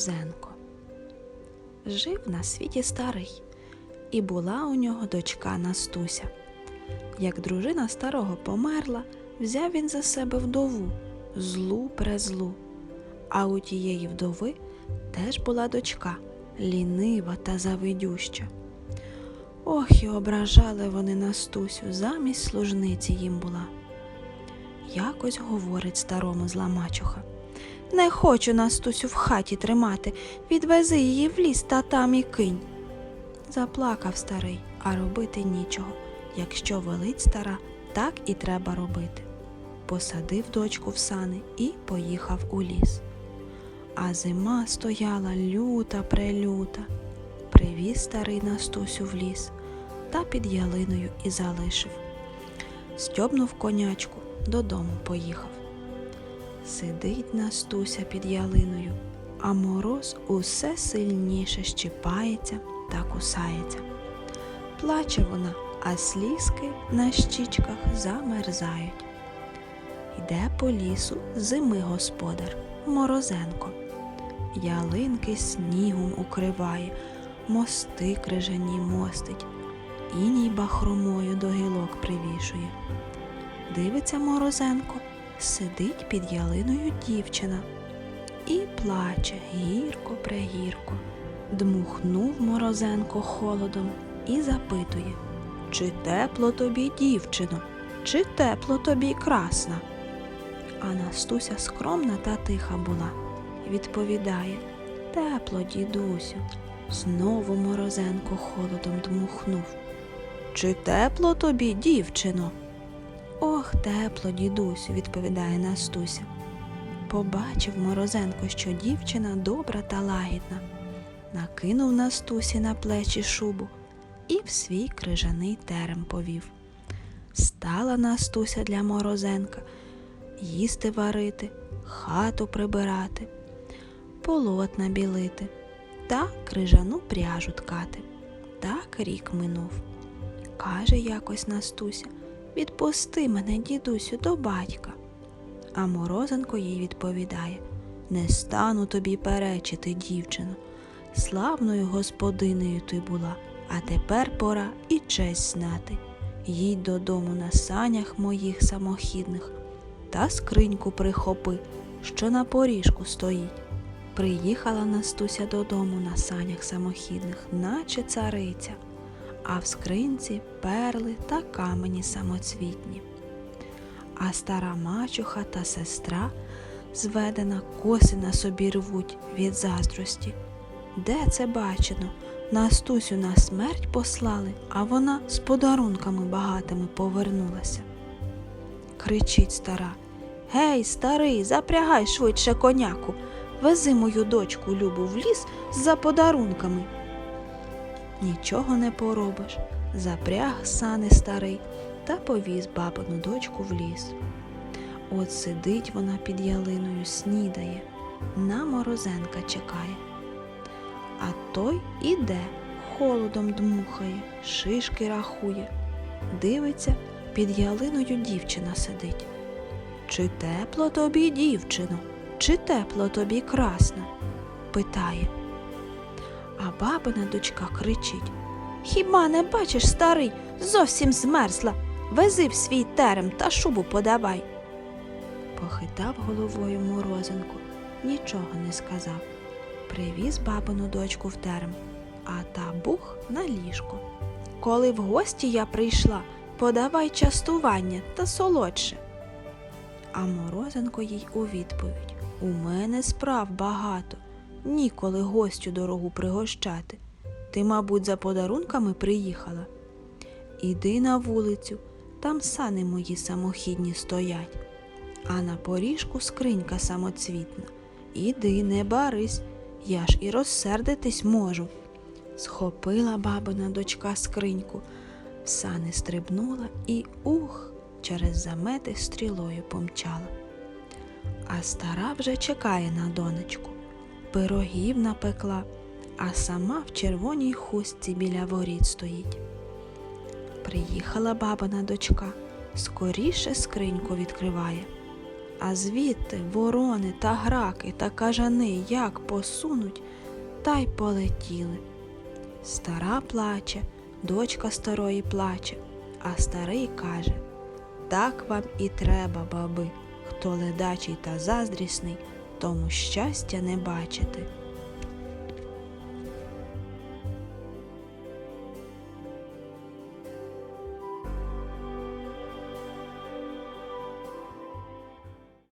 Морозенко. Жив на світі старий, і була у нього дочка Настуся. Як дружина старого померла, взяв він за себе вдову, злу презлу. А у тієї вдови теж була дочка, лінива та завидюща. Ох, і ображали вони Настусю, замість служниці їм була. Якось говорить старому зла мачуха. Не хочу Настусю в хаті тримати, відвези її в ліс та там і кинь. Заплакав старий, а робити нічого. Якщо велить стара, так і треба робити. Посадив дочку в сани і поїхав у ліс. А зима стояла люта прелюта. Привіз старий Настусю в ліс та під ялиною і залишив. Стьобнув конячку, додому поїхав. Сидить Настуся під ялиною, а мороз усе сильніше щипається та кусається. Плаче вона, а слізки на щічках замерзають. Йде по лісу зими господар Морозенко. Ялинки снігом укриває, мости крижані мостить, іній бахромою до гілок привішує. Дивиться Морозенко, сидить під ялиною дівчина і плаче гірко прегірко. Дмухнув Морозенко холодом і запитує, чи тепло тобі, дівчино, чи тепло тобі красна? А Настуся скромна та тиха була. Відповідає Тепло, дідусю. Знову Морозенко холодом дмухнув. Чи тепло тобі, дівчино? Ох, тепло, дідусю, відповідає Настуся. Побачив Морозенко, що дівчина добра та лагідна. Накинув Настусі на плечі шубу і в свій крижаний терем повів. Стала Настуся для Морозенка їсти варити, хату прибирати, полотна білити та крижану пряжу ткати. Так рік минув. Каже якось Настуся, відпусти мене, дідусю, до батька. А Морозенко їй відповідає Не стану тобі перечити, дівчино. Славною господинею ти була, а тепер пора і честь знати. Їдь додому на санях моїх самохідних та скриньку прихопи, що на поріжку стоїть. Приїхала Настуся додому на санях самохідних, наче цариця, а в скринці перли та камені самоцвітні. А стара мачуха та сестра зведена коси на собі рвуть від заздрості. Де це бачено? Настусю на смерть послали, а вона з подарунками багатими повернулася. Кричить стара. Гей, старий, запрягай швидше коняку, вези мою дочку Любу в ліс за подарунками. Нічого не поробиш, запряг сани старий та повіз бабину дочку в ліс. От сидить вона під ялиною, снідає, на морозенка чекає. А той іде, холодом дмухає, шишки рахує. Дивиться, під ялиною дівчина сидить. Чи тепло тобі, дівчино, чи тепло тобі красна? питає. А бабина дочка кричить Хіба не бачиш, старий, зовсім змерзла. Вези в свій терем та шубу подавай. Похитав головою морозинку, нічого не сказав. Привіз бабину дочку в терем, а та бух на ліжко. Коли в гості я прийшла, подавай частування та солодше. А Морозенко їй у відповідь У мене справ багато, ніколи гостю дорогу пригощати. Ти, мабуть, за подарунками приїхала. Іди на вулицю, там сани мої самохідні стоять, а на поріжку скринька самоцвітна. Іди, не барись, я ж і розсердитись можу. Схопила бабина дочка скриньку, в сани стрибнула і ух, через замети стрілою помчала. А стара вже чекає на донечку, пирогів напекла, а сама в червоній хустці біля воріт стоїть. Приїхала бабина дочка, скоріше скриньку відкриває, А звідти ворони та граки та кажани як посунуть, та й полетіли. Стара плаче, дочка старої плаче, а старий каже Так вам і треба, баби, хто ледачий та заздрісний, тому щастя не бачити.